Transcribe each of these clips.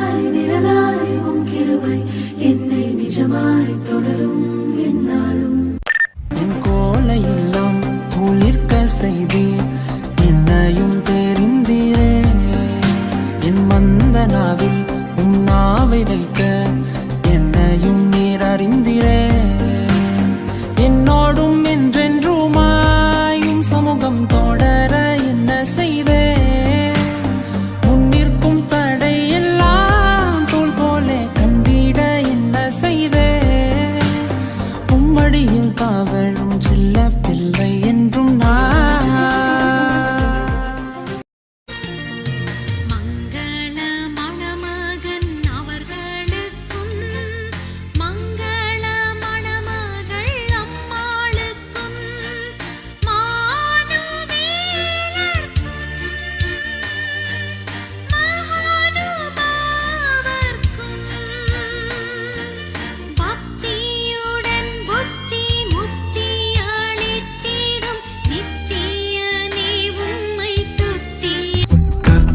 நிழலாய் நிழலாய் உன் கிருபை என்னை நிஜமாய் தொடரும் என்னாலும். என் கோலையெல்லாம் துளிர்க்க செய்தீர் என்னையும் தெரிந்தீரே. என் மந்தனாவில் உம் நாவை வைக்க என்னையும் நீர் அறிந்தீரே. காவலும்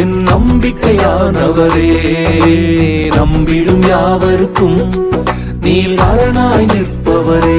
என் நம்பிக்கையானவரே நம்பிடும் யாவருக்கும் நீ அரணாய் நிற்பவரே.